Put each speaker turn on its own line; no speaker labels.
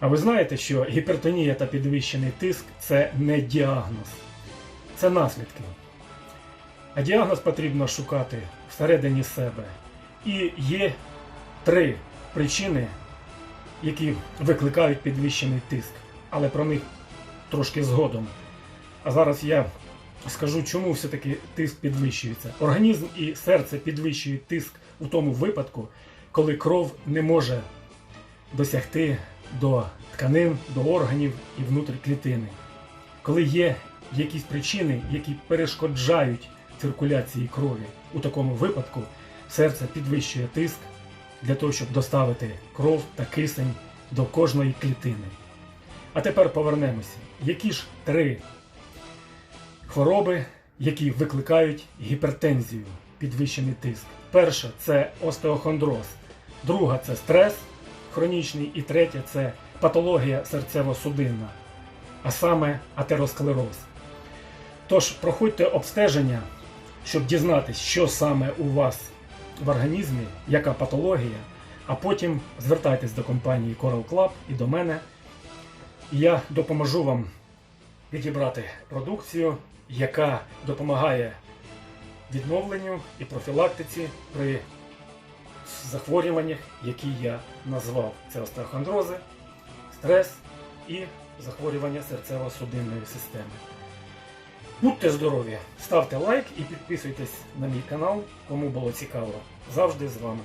А ви знаєте, що гіпертонія та підвищений тиск це не діагноз, це наслідки. А діагноз потрібно шукати всередині себе. І є три причини, які викликають підвищений тиск, але про них трошки згодом. А зараз я скажу, чому все-таки тиск підвищується. Організм і серце підвищують тиск у тому випадку, коли кров не може досягти до тканин, до органів і внутрі клітини. Коли є якісь причини, які перешкоджають циркуляції крові, у такому випадку серце підвищує тиск для того, щоб доставити кров та кисень до кожної клітини. А тепер повернемося. Які ж три хвороби, які викликають гіпертензію, підвищений тиск? Перше це остеохондроз, друга це стрес хронічний, і третє це патологія серцево-судинна, а саме атеросклероз. Тож проходьте обстеження, щоб дізнатись, що саме у вас в організмі, яка патологія, а потім звертайтесь до компанії Coral Club і до мене. Я допоможу вам підібрати продукцію, яка допомагає відновленню і профілактиці при захворюваннях, які я назвав. Це остеохондрози, стрес і захворювання серцево-судинної системи. Будьте здорові, ставте лайк і підписуйтесь на мій канал, кому було цікаво. Завжди з вами.